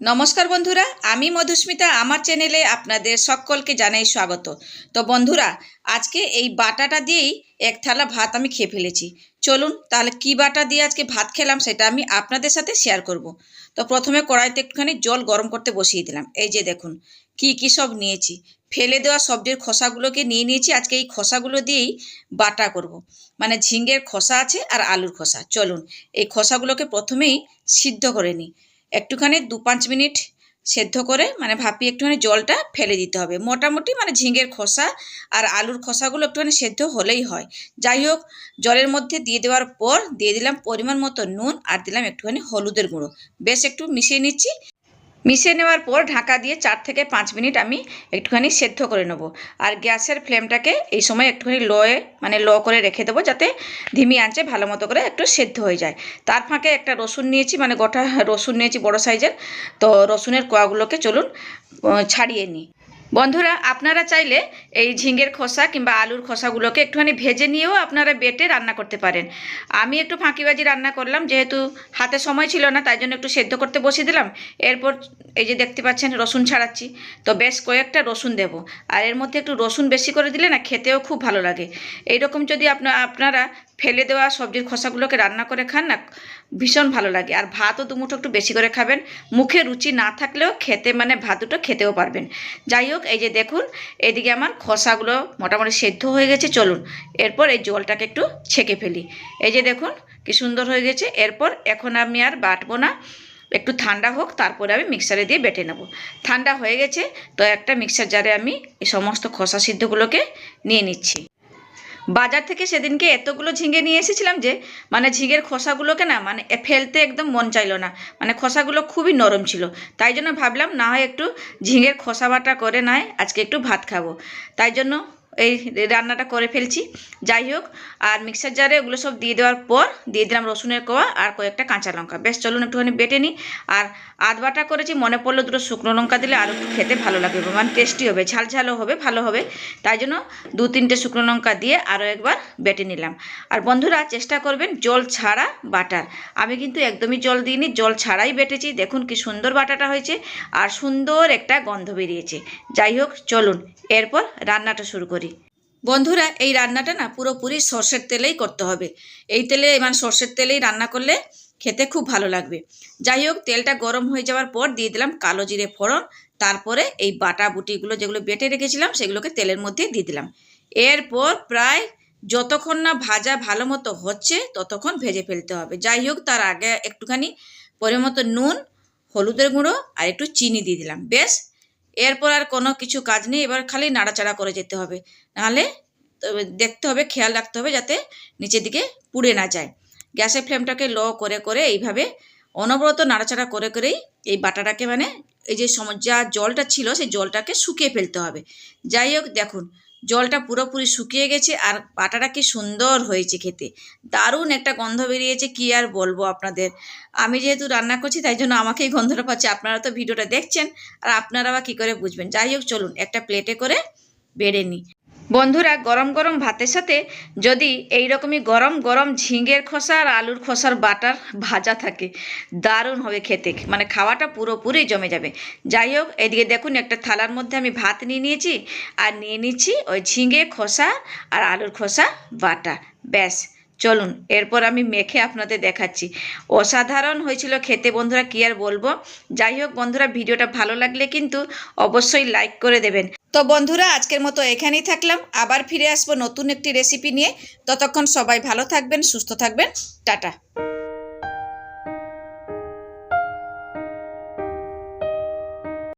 নমস্কার বন্ধুরা, আমি মধুস্মিতা। আমার চ্যানেলে আপনাদের সকলকে জানাই স্বাগত। তো বন্ধুরা, আজকে এই বাটাটা দিয়েই এক থালা ভাত আমি খেয়ে ফেলেছি। চলুন, তাহলে কি বাটা দিয়ে আজকে ভাত খেলাম সেটা আমি আপনাদের সাথে শেয়ার করব। তো প্রথমে কড়াইতে একটুখানি জল গরম করতে বসিয়ে দিলাম। এই যে দেখুন, কি কি সব নিয়েছি। ফেলে দেওয়া সবজির খোসাগুলোকে নিয়ে নিয়েছি। আজকে এই খোসাগুলো দিয়েই বাটা করব। মানে ঝিঙ্গের খোসা আছে আর আলুর খোসা। চলুন, এই খোসাগুলোকে প্রথমেই সিদ্ধ করে নিই। একটুখানি দু পাঁচ মিনিট সেদ্ধ করে মানে ভাপিয়ে একটুখানি জলটা ফেলে দিতে হবে। মোটামুটি মানে ঝিঙের খোসা আর আলুর খোসাগুলো একটুখানি সেদ্ধ হলেই হয়। যাই হোক, জলের মধ্যে দিয়ে দেওয়ার পর দিয়ে দিলাম পরিমাণ মতো নুন আর দিলাম একটুখানি হলুদের গুঁড়ো। বেশ একটু মিশিয়ে নিচ্ছি। মিশিয়ে নেওয়ার পর ঢাকা দিয়ে চার থেকে পাঁচ মিনিট আমি একটুখানি সেদ্ধ করে নেব। আর গ্যাসের ফ্লেমটাকে এই সময় একটুখানি লোয়ে মানে ল করে রেখে দেবো যাতে ধিমি আঁচে ভালো মতো করে একটু সেদ্ধ হয়ে যায়। তার ফাঁকে একটা রসুন নিয়েছি মানে গোটা রসুন নিয়েছি বড় সাইজের। তো রসুনের কোয়াগুলোকে চলুন ছাড়িয়ে নিই। বন্ধুরা, আপনারা চাইলে এই ঝিঙ্গের খোসা কিংবা আলুর খোসাগুলোকে একটুখানি ভেজে নিয়েও আপনারা বেটে রান্না করতে পারেন। আমি একটু ফাঁকিবাজি রান্না করলাম, যেহেতু হাতে সময় ছিল না, তাই জন্য একটু সেদ্ধ করতে বসিয়ে দিলাম। এরপর এই যে দেখতে পাচ্ছেন রসুন ছাড়াচ্ছি। তো বেশ কয়েকটা রসুন দেব। আর এর মধ্যে একটু রসুন বেশি করে দিলে না খেতেও খুব ভালো লাগে। এইরকম যদি আপনা, আপনারা ফেলে দেওয়া সবজির খোসাগুলোকে রান্না করে খান না, ভীষণ ভালো লাগে। আর ভাতও দুমুঠো একটু বেশি করে খাবেন। মুখে রুচি না থাকলেও খেতে মানে ভাত দুটো খেতেও পারবেন। যাই হোক, এই যে দেখুন, এদিকে আমার খোসাগুলো মোটামুটি সেদ্ধ হয়ে গেছে, চলুন। এরপর এই জলটাকে একটু ছেঁকে ফেলি। এই যে দেখুন, কি সুন্দর হয়ে গেছে। এরপর এখন আমি আর বাটবো না। একটু ঠান্ডা হোক, তারপরে আমি মিক্সারে দিয়ে বেটে নেব। ঠান্ডা হয়ে গেছে, তো একটা মিক্সার জারে আমি এই সমস্ত খসা সিদ্ধগুলোকে নিয়ে নিচ্ছি। বাজার থেকে সেদিনকে এতগুলো ঝিঙে নিয়ে এসেছিলাম যে মানে ঝিঙের খোসাগুলোকে না মানে ফেলতে একদম মন চাইলো না। মানে খোসাগুলো খুবই নরম ছিল। তাই জন্য ভাবলাম না হয় একটু ঝিঙের খোসা বাটা করে নয় আজকে একটু ভাত খাব। তাই জন্য এই রান্নাটা করে ফেলছি। যাই হোক, আর মিক্সার জারে ওগুলো সব দিয়ে দেওয়ার পর দিয়ে দিলাম রসুনের কোয়া আর কয়েকটা কাঁচা লঙ্কা। বেশ, চলুন একটুখানি বেটে নিই। আর আধ বাটা করেছি, মনে পড়ল দুটো শুকনো লঙ্কা দিলে আরও একটু খেতে ভালো লাগবে মানে টেস্টি হবে ঝাল ঝালও হবে, ভালো হবে। তাই জন্য দু তিনটে শুকনো লঙ্কা দিয়ে আরও একবার বেটে নিলাম। আর বন্ধুরা, চেষ্টা করবেন জল ছাড়া বাটার। আমি কিন্তু একদমই জল দিইনি, জল ছাড়াই বেটেছি। দেখুন কি সুন্দর বাটাটা হয়েছে আর সুন্দর একটা গন্ধ বেরিয়েছে। যাই হোক, চলুন, এরপর রান্নাটা শুরু করি। বন্ধুরা, এই রান্নাটা না পুরোপুরি সর্ষের তেলেই করতে হবে। এই তেলে মানে সর্ষের তেলেই রান্না করলে খেতে খুব ভালো লাগবে। যাই হোক, তেলটা গরম হয়ে যাওয়ার পর দিয়ে দিলাম কালো জিরে ফোড়ন। তারপরে এই বাটা বুটিগুলো যেগুলো বেটে রেখেছিলাম, সেগুলোকে তেলের মধ্যে দিয়ে দিলাম। এরপর প্রায় যতক্ষণ না ভাজা ভালো মতো হচ্ছে, ততক্ষণ ভেজে ফেলতে হবে। যাই হোক, তার আগে একটুখানি পরিমাণ মতো নুন, হলুদের গুঁড়ো আর একটু চিনি দিয়ে দিলাম। বেশ এরপর আর কোনো কিছু কাজ নেই, এবার খালি নাড়াচাড়া করে যেতে হবে। নাহলে দেখতে হবে, খেয়াল রাখতে হবে যাতে নিচের দিকে পুড়ে না যায়। গ্যাসের ফ্লেমটাকে লো করে করে এইভাবে অনবরত নাড়াচাড়া করে, করেই এই বাটাটাকে মানে এই যে সম যা জলটা ছিল, সেই জলটাকে শুকিয়ে ফেলতে হবে। যাই হোক, দেখুন জলটা পুরোপুরি শুকিয়ে গেছে আর পাটাটা কি সুন্দর হয়েছে খেতে। দারুণ একটা গন্ধ বেরিয়েছে, কি আর বলব আপনাদের। আমি যেহেতু রান্না করছি, তাই জন্য আমাকেই গন্ধটা পাচ্ছে। আপনারা তো ভিডিওটা দেখছেন, আর আপনারা বা কী করে বুঝবেন? যাই হোক, চলুন একটা প্লেটে করে বেড়ে নিই। বন্ধুরা, গরম গরম ভাতের সাথে যদি এই রকমই গরম গরম ঝিঙের খোসা আর আলুর খোসার বাটার ভাজা থাকে, দারুণ হবে খেতে। মানে খাওয়াটা পুরোপুরি জমে যাবে। যাই হোক, এদিকে দেখুন, একটা থালার মধ্যে আমি ভাত নিয়ে নিয়েছি আর নিয়ে নিচ্ছি ওই ঝিঙে খোসা আর আলুর খোসা বাটা। ব্যাস। চলুন, এরপর আমি মেখে আপনাদের দেখাচ্ছি। অসাধারণ হয়েছিল খেতে, বন্ধুরা, কী আর বলব? যাই হোক, বন্ধুরা, ভিডিওটা ভালো লাগলে কিন্তু অবশ্যই লাইক করে দেবেন। তো বন্ধুরা, আজকের মতো এখানেই থাকলাম। আবার ফিরে আসব নতুন একটি রেসিপি নিয়ে। ততক্ষণ সবাই ভালো থাকবেন, সুস্থ থাকবেন। টাটা।